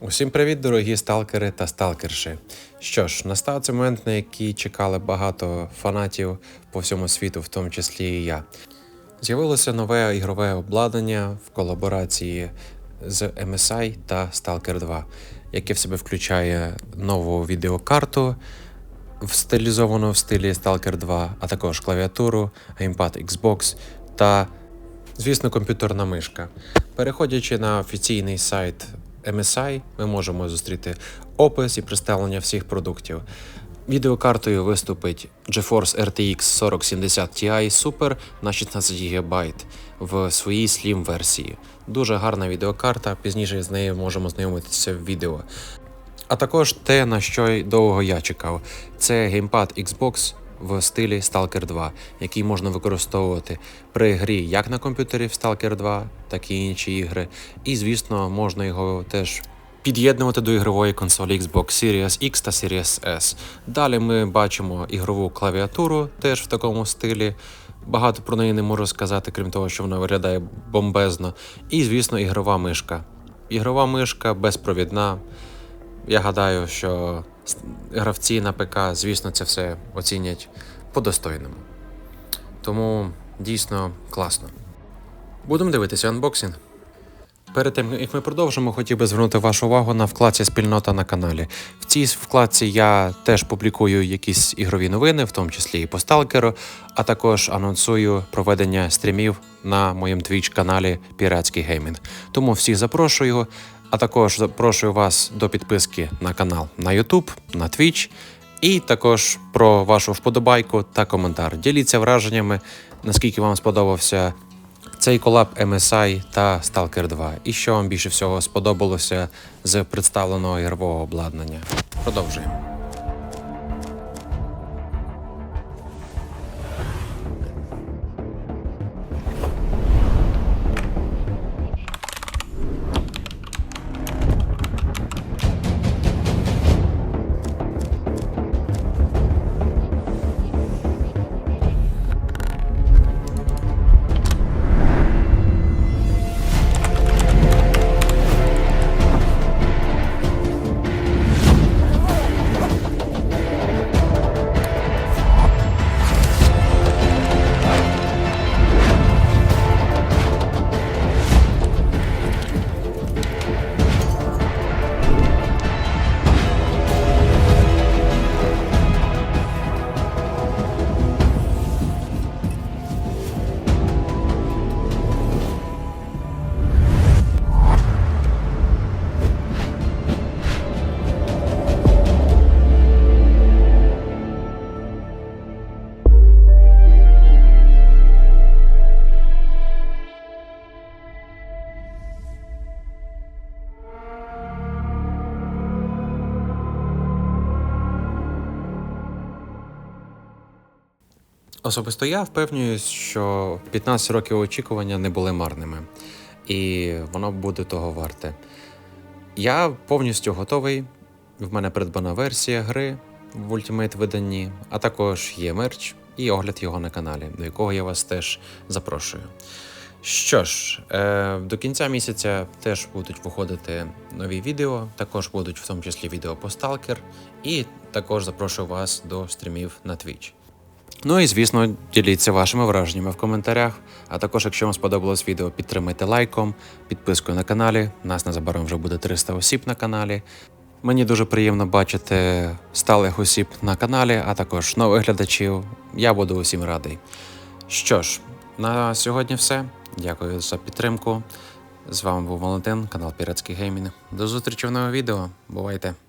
Усім привіт, дорогі сталкери та сталкерші. Що ж, настав цей момент, на який чекали багато фанатів по всьому світу, в тому числі і я. З'явилося нове ігрове обладнання в колаборації з MSI та Stalker 2, яке в себе включає нову відеокарту, стилізовану в стилі Stalker 2, а також клавіатуру, геймпад Xbox та, звісно, комп'ютерна мишка. Переходячи на офіційний сайт MSI, ми можемо зустріти опис і представлення всіх продуктів. Відеокартою виступить GeForce RTX 4070 Ti Super на 16 ГБ в своїй Slim версії. Дуже гарна відеокарта, пізніше з нею можемо знайомитися в відео. А також те, на що й довго я чекав, це геймпад Xbox в стилі Stalker 2, який можна використовувати при грі як на комп'ютері в Stalker 2, так і інші ігри. І, звісно, можна його теж під'єднувати до ігрової консолі Xbox Series X та Series S. Далі ми бачимо ігрову клавіатуру теж в такому стилі. Багато про неї не можу сказати, крім того, що вона виглядає бомбезно. І, звісно, ігрова мишка. Ігрова мишка безпровідна. Я гадаю, що гравці на ПК, звісно, це все оцінять по-достойному. Тому дійсно класно. Будемо дивитися анбоксинг. Перед тим, як ми продовжимо, хотів би звернути вашу увагу на вкладці Спільнота на каналі. В цій вкладці я теж публікую якісь ігрові новини, в тому числі і по сталкеру, а також анонсую проведення стрімів на моєму Twitch каналі Піратський Геймінг. Тому всіх запрошую, а також запрошую вас до підписки на канал на YouTube, на Twitch. І також про вашу вподобайку та коментар. Діліться враженнями, наскільки вам сподобався цей колаб MSI та Stalker 2. І що вам більше всього сподобалося з представленого ігрового обладнання. Продовжуємо. Особисто я впевнююсь, що 15 років очікування не були марними, і воно буде того варте. Я повністю готовий. В мене придбана версія гри в Ultimate виданні, а також є мерч і огляд його на каналі, до якого я вас теж запрошую. Що ж, е, до кінця місяця теж будуть виходити нові відео, також будуть в тому числі відео по Stalker, і також запрошую вас до стрімів на Twitch. Ну і звісно, діліться вашими враженнями в коментарях. А також, якщо вам сподобалось відео, підтримайте лайком, підпискою на каналі. Нас незабаром вже буде 300 осіб на каналі. Мені дуже приємно бачити сталих осіб на каналі, а також нових глядачів. Я буду усім радий. Що ж, на сьогодні все. Дякую за підтримку. З вами був Валентин, канал Піратський Геймінг. До зустрічі в новому відео. Бувайте!